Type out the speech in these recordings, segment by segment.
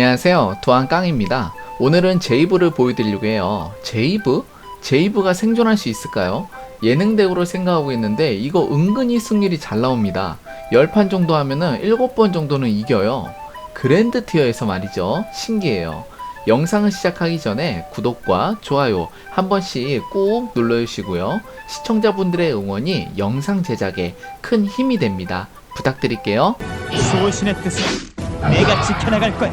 안녕하세요. 도안깡입니다. 오늘은 제이브를 보여드리려고 해요. 제이브? 제이브가 생존할 수 있을까요? 예능 대우로 생각하고 있는데 이거 은근히 승률이 잘 나옵니다. 10판 정도 하면은 7번 정도는 이겨요. 그랜드 티어에서 말이죠. 신기해요. 영상을 시작하기 전에 구독과 좋아요 한 번씩 꾹 눌러주시고요. 시청자분들의 응원이 영상 제작에 큰 힘이 됩니다. 부탁드릴게요. 수호신의 뜻을 내가 지켜나갈 거야.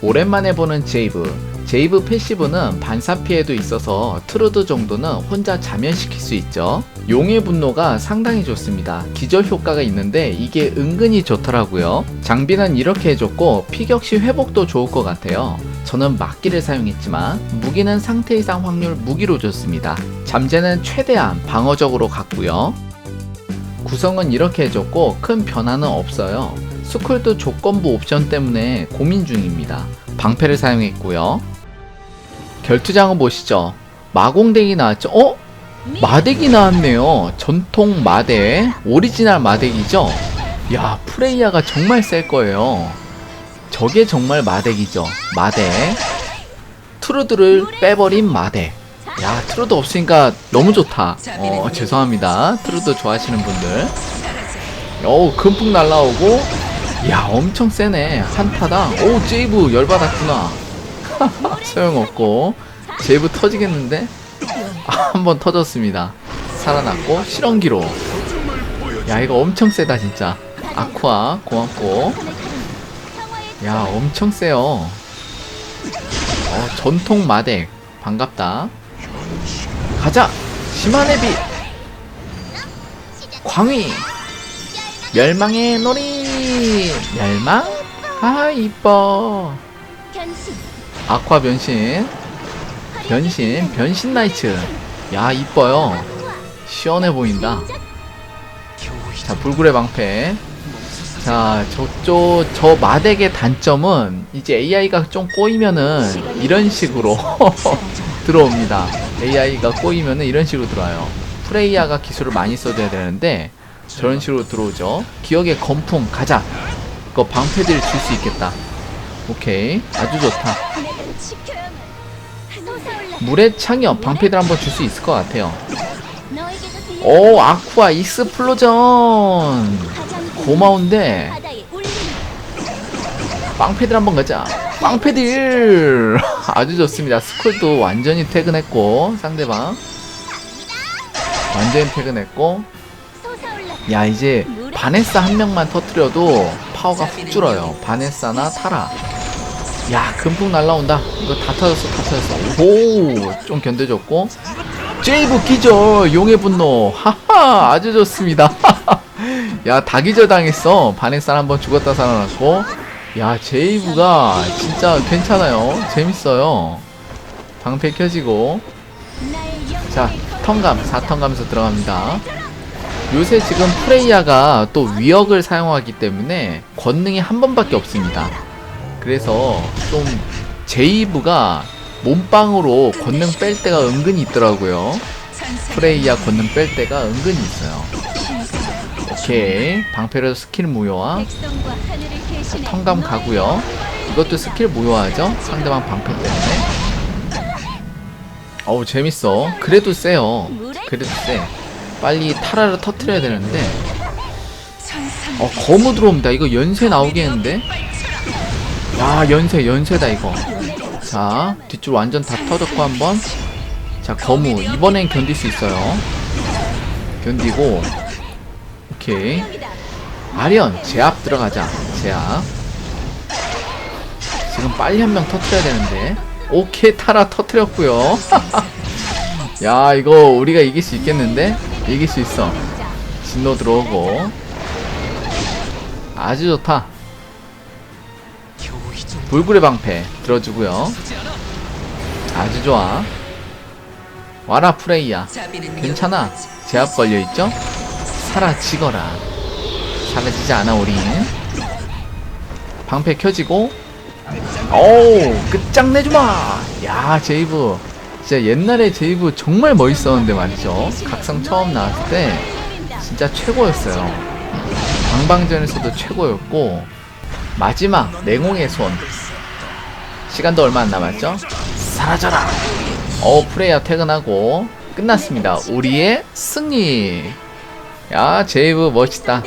오랜만에 보는 제이브. 제이브 패시브는 반사 피해도 있어서 트루드 정도는 혼자 자면시킬 수 있죠. 용의 분노가 상당히 좋습니다. 기절 효과가 있는데 이게 은근히 좋더라고요. 장비는 이렇게 해줬고 피격시 회복도 좋을 것 같아요. 저는 막기를 사용했지만 무기는 상태 이상 확률 무기로 줬습니다. 잠재는 최대한 방어적으로 갔고요. 구성은 이렇게 해줬고 큰 변화는 없어요. 스쿨도 조건부 옵션 때문에 고민 중입니다. 방패를 사용했고요. 결투장은 보시죠. 마공덱이 나왔죠. 어? 마덱이 나왔네요. 전통 마덱, 오리지널 마덱이죠. 야, 프레이야가 정말 셀 거예요. 저게 정말 마덱이죠. 마덱. 트루드를 빼버린 마덱. 야, 트루드 없으니까 너무 좋다. 어, 죄송합니다. 트루드 좋아하시는 분들. 어우, 금풍 날라오고. 야, 엄청 세네. 한타당. 오, 제이브 열받았구나. 소용없고. 제이브 터지겠는데? 아, 한번 터졌습니다. 살아났고, 실험기로. 야, 이거 엄청 세다, 진짜. 아쿠아, 고맙고. 야, 엄청 세요. 어, 전통 마덱. 반갑다. 가자! 시마네비! 광희! 멸망의 놀이! 멸망? 아, 이뻐. 아쿠아 변신. 변신, 변신 나이츠. 야, 이뻐요. 시원해 보인다. 자, 불굴의 방패. 자, 저쪽, 저 마덱의 단점은 이제 AI가 좀 꼬이면은 이런 식으로 들어옵니다. AI가 꼬이면은 이런 식으로 들어와요. 프레이야가 기술을 많이 써줘야 되는데 저런 식으로 들어오죠. 기억의 건풍 가자. 그거 방패들 줄수 있겠다. 오케이, 아주 좋다. 물의 창이요. 방패들 한번 줄 수 있을 것 같아요. 오, 아쿠아 익스플로전. 고마운데 빵패들 한번 가자. 빵패들 아주 좋습니다. 스쿨도 완전히 퇴근했고 상대방 완전히 퇴근했고 야 이제 바네사 한 명만 터트려도 파워가 훅 줄어요. 바네사나 타라. 야 금풍 날라온다. 이거 다 터졌어, 다 터졌어. 오좀 견뎌줬고 제이브 기절 용의 분노 하하 아주 좋습니다. 야 다 기절 당했어. 바네사 한번 죽었다 살아났고 야 제이브가 진짜 괜찮아요. 재밌어요. 방패 켜지고 자 턴감 4턴 가면서 들어갑니다. 요새 지금 프레이야가 또 위역을 사용하기 때문에 권능이 한 번밖에 없습니다. 그래서 좀 제이브가 몸빵으로 권능 뺄 때가 은근히 있더라고요. 프레이야 권능 뺄 때가 은근히 있어요. 오케이 방패로 스킬 무효화 자, 턴감 가고요. 이것도 스킬 무효화죠. 상대방 방패 때문에. 어우 재밌어. 그래도 세요. 그래도 세. 빨리 타라를 터트려야 되는데. 어 거무 들어옵니다. 이거 연쇄 나오겠는데? 야 연쇄 연쇄다 이거. 자 뒤쪽 완전 다 터졌고 한번. 자 거무 이번엔 견딜 수 있어요. 견디고. 오케이. 아련 제압 들어가자. 제압. 지금 빨리 한 명 터트려야 되는데. 오케이 타라 터트렸고요. 야 이거 우리가 이길 수 있겠는데? 이길 수 있어. 진로 들어오고. 아주 좋다. 불굴의 방패 들어주고요. 아주 좋아. 와라 프레이야. 괜찮아. 제압 걸려있죠? 사라지거라. 사라지지 않아 우린. 방패 켜지고. 오우 끝장내주마. 야 제이브. 진짜 옛날에 제이브 정말 멋있었는데 말이죠. 각성 처음 나왔을 때 진짜 최고였어요. 방방전에서도 최고였고 마지막 냉홍의 손 시간도 얼마 안 남았죠? 사라져라! 어, 프레이야 퇴근하고 끝났습니다. 우리의 승리! 야, 제이브 멋있다.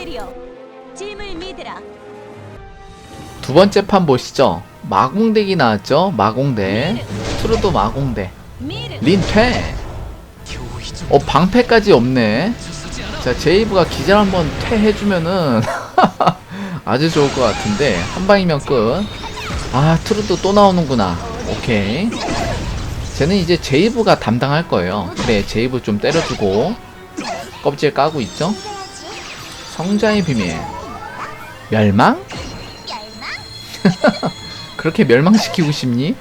두 번째 판 보시죠. 마공대기 나왔죠? 마공대. 트루도 마공대. 린퇴! 어, 방패까지 없네. 자, 제이브가 기절 한번 퇴해주면은 아주 좋을 것 같은데 한 방이면 끝. 아, 트루도 또 나오는구나. 오케이. 쟤는 이제 제이브가 담당할 거예요. 그래, 제이브 좀 때려주고 껍질 까고 있죠? 성자의 비밀. 멸망? 그렇게 멸망시키고 싶니?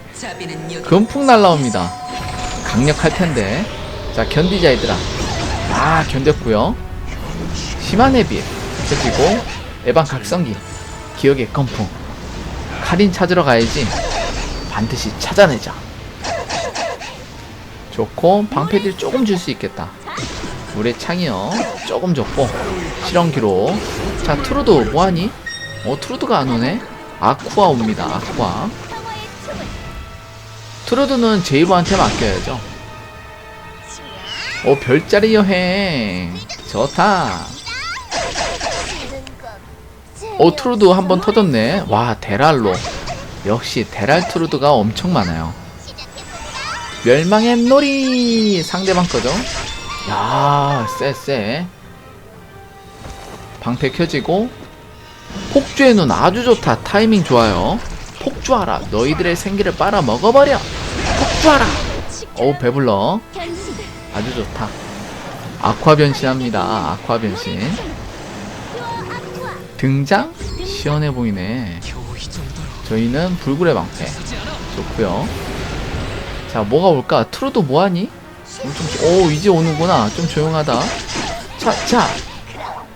금풍 날라옵니다. 강력할 텐데. 자, 견디자, 얘들아. 아, 견뎠고요 심한 헤비. 펴지고, 에반 각성기. 기억의 건풍. 카린 찾으러 가야지. 반드시 찾아내자. 좋고, 방패들 조금 줄 수 있겠다. 물의 창이요. 조금 줬고, 실험기로. 자, 트루드 뭐하니? 어, 트루드가 안 오네? 아쿠아 옵니다, 아쿠아. 트루드는 제이브한테 맡겨야죠. 오, 별자리 여행. 좋다. 오, 트루드 한 번 터졌네. 와, 데랄로. 역시 데랄 트루드가 엄청 많아요. 멸망의 놀이! 상대방 거죠? 야, 쎄, 쎄. 방패 켜지고, 폭주의 눈 아주 좋다. 타이밍 좋아요. 폭주하라. 너희들의 생기를 빨아 먹어버려. 폭주하라. 어우, 배불러. 아주 좋다. 아쿠아 변신합니다. 아쿠아 변신. 등장? 시원해 보이네. 저희는 불굴의 방패. 좋고요. 자, 뭐가 올까? 트루도 뭐하니? 오, 이제 오는구나. 좀 조용하다. 자, 자.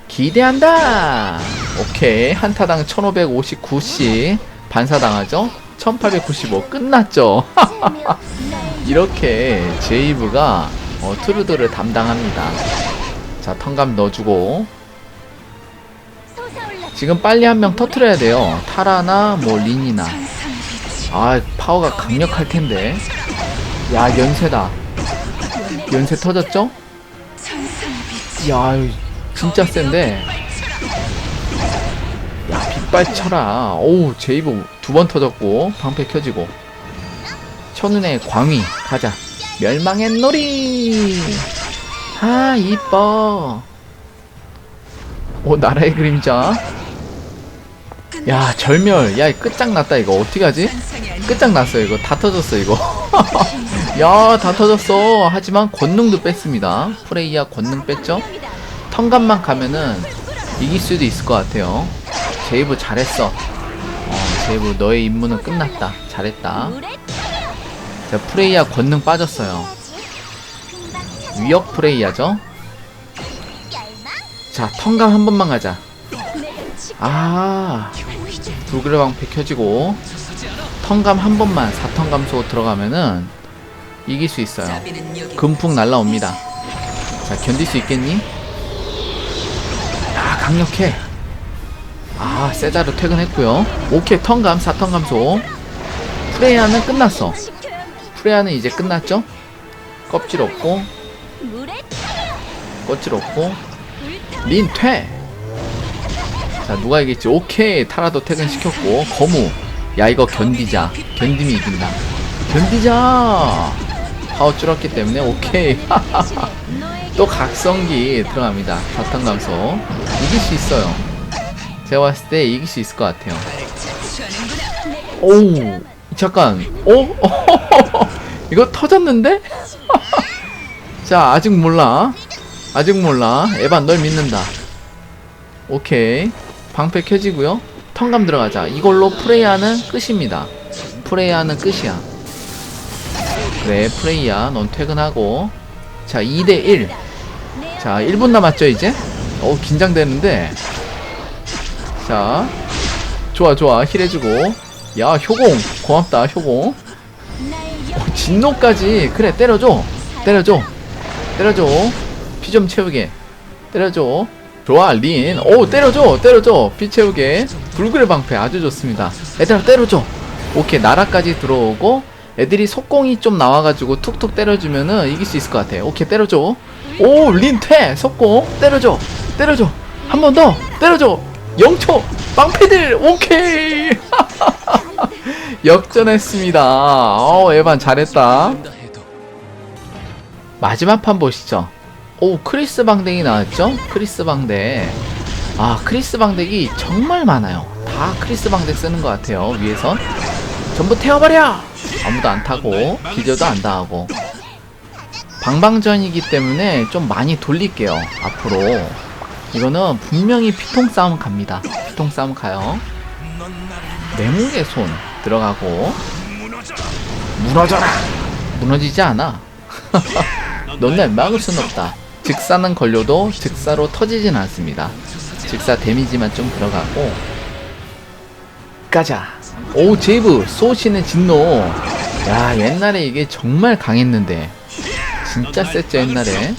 기대한다. 오케이. 한타당 1559씩 반사당하죠? 1895 끝났죠? 이렇게 제이브가 어, 트루드를 담당합니다. 자, 턴감 넣어주고. 지금 빨리 한 명 터트려야 돼요. 타라나 뭐 린이나. 아 파워가 강력할 텐데. 야 연쇄다. 연쇄 터졌죠? 야 진짜 센데. 야 빗발 쳐라. 오우 제이브 두 번 터졌고 방패 켜지고. 천운의 광위 가자. 멸망의 놀이. 아 이뻐. 오 나라의 그림자. 야 절멸 야 끝장났다 이거 어떡하지 끝장났어 이거 다 터졌어 이거 야 다 터졌어 하지만 권능도 뺐습니다 프레이야 권능 뺐죠 턴감만 가면은 이길 수도 있을 것 같아요 제이브 잘했어. 어 제이브 너의 임무는 끝났다. 잘했다. 자 프레이야 권능 빠졌어요. 위협 프레이야죠? 자 턴감 한 번만 가자. 아 불그레 방패 켜지고 턴감 한 번만 4턴 감소 들어가면은 이길 수 있어요. 금풍 날라옵니다. 자 견딜 수 있겠니? 아 강력해 아 세다로 퇴근했고요. 오케이 턴감 4턴 감소. 프레야는 끝났어. 프레야는 이제 끝났죠? 껍질 없고 껍질 없고 불타. 린 퇴! 자 누가 이길지. 오케이 타라도 퇴근시켰고 거무. 야 이거 견디자. 견딤이 이긴다. 견디자! 파워 줄었기 때문에 오케이. 또 각성기 들어갑니다. 사탕 감소. 이길 수 있어요 제가 봤을 때 이길 수 있을 것 같아요. 오우 잠깐. 오 이거 터졌는데? 자 아직 몰라. 아직 몰라. 에반 널 믿는다. 오케이. 방패 켜지고요. 턴감 들어가자. 이걸로 프레이아는 끝입니다. 프레이아는 끝이야. 그래 프레이야. 넌 퇴근하고. 자 2대1 자 1분 남았죠 이제? 어우 긴장되는데 자 좋아 좋아. 힐 해주고. 야 효공. 고맙다 효공. 어, 진노까지. 그래 때려줘. 때려줘. 때려줘. 피 좀 채우게. 때려줘. 좋아 린오 때려줘. 때려줘. 피 채우게. 불굴의 방패 아주 좋습니다. 얘들아 때려줘. 오케이 나라까지 들어오고 애들이 속공이 좀 나와가지고 툭툭 때려주면은 이길 수 있을 것 같아 오케이 때려줘. 오 린퇴 속공. 때려줘. 때려줘. 한 번 더. 때려줘 0초 빵패들 오케이. 역전했습니다. 어 에반 잘했다. 마지막 판 보시죠. 오 크리스 방댕이 나왔죠? 크리스 방댕 아 크리스 방댕이 정말 많아요. 다 크리스 방댕 쓰는 것 같아요 위에선. 전부 태워버려! 아무도 안 타고 비디오도 안 당하고. 방방전이기 때문에 좀 많이 돌릴게요 앞으로 이거는 분명히 피통 싸움 갑니다. 피통 싸움 가요. 매물의 손 들어가고 무너져라! 무너지지 않아. 넌날 막을 순 없다. 즉사는 걸려도 즉사로 터지진 않습니다. 즉사 데미지만 좀 들어가고. 가자. 오 제이브! 소신의 진노! 야 옛날에 이게 정말 강했는데. 진짜 셌죠 옛날에.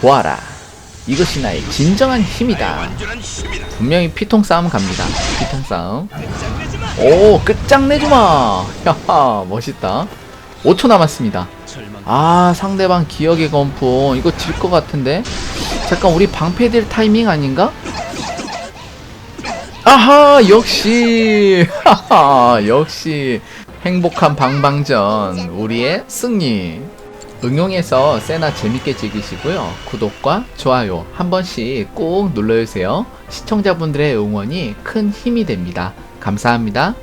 보아라 이것이 나의 진정한 힘이다. 분명히 피통 싸움 갑니다. 피통 싸움. 오 끝장내주마. 야하 멋있다. 5초 남았습니다. 아 상대방 기억의 건풍 이거 질 것 같은데? 잠깐 우리 방패될 타이밍 아닌가? 아하 역시. 하하 역시. 행복한 방방전. 우리의 승리 응용해서 세나 재밌게 즐기시고요. 구독과 좋아요 한 번씩 꼭 눌러주세요. 시청자분들의 응원이 큰 힘이 됩니다. 감사합니다